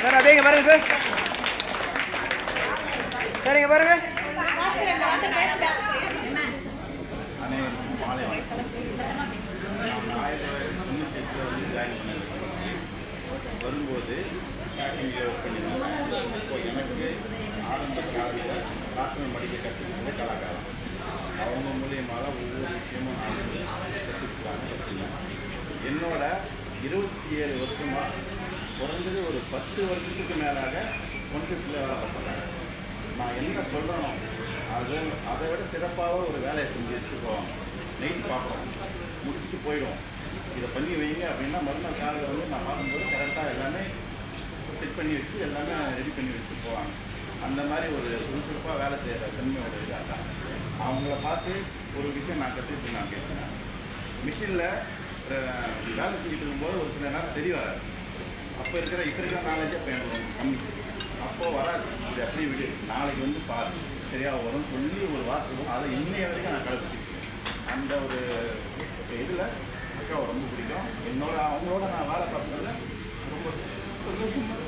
Sir அதேங்க பாருங்க sir சரிங்க பாருங்க. மாலை ஆயிரத்தி தொள்ளாயிரத்தி தொண்ணூற்றி வரும்போது எனக்கு ஆரம்ப காலத்தில் காட்டுமை மடிக்க கலாக்காரம் அவங்க மூலியமாக தான் ஒவ்வொரு விஷயமும் நான் கற்றுக்கிட்டாங்க என்னோட இருபத்தி ஏழு வருஷமாக குறைஞ்சது ஒரு பத்து வருஷத்துக்கு மேலாக ஒன்றில் வேலை பார்த்தாங்க நான் என்ன சொல்கிறேனோ அது அதை விட சிறப்பாக ஒரு வேலையை செஞ்சு வச்சுட்டு போவாங்க நைட்டு பார்ப்போம். முடிச்சுட்டு போயிடுவோம். இதை பண்ணி வைங்க அப்படின்னா மறுநாள் காலையில் வந்து நான் பார்க்கும்போது கரெக்டாக எல்லாமே செட் பண்ணி வச்சு எல்லாமே ரெடி பண்ணி வச்சுட்டு போவாங்க. அந்த மாதிரி ஒரு சுறுசுறுப்பாக வேலை செய்கிற தன்மையோட இதாக தான். அவங்கள பார்த்து ஒரு விஷயம் நான் கற்றுக்கிட்டு நான் கேட்குறேன். மிஷினில் வேலை செஞ்சுட்டு இருக்கும்போது ஒரு சில நேரம் சரி வராது. அப்போ இருக்கிற இப்போ இருக்கிற நாலேஜ் அப்போ கம்மி அப்போது வராது. இது அப்படி விடு? நாளைக்கு வந்து பாரு. சரியாக வரும் சொல்லி ஒரு வார்த்தை அதை இன்னைய வரைக்கும் நான் கடைப்பிடிச்சிருக்கேன். அந்த ஒரு இதில் அக்காவை ரொம்ப பிடிக்கும். என்னோட அவங்களோட நான் வேலை பார்த்ததுல ரொம்ப சந்தோஷமாக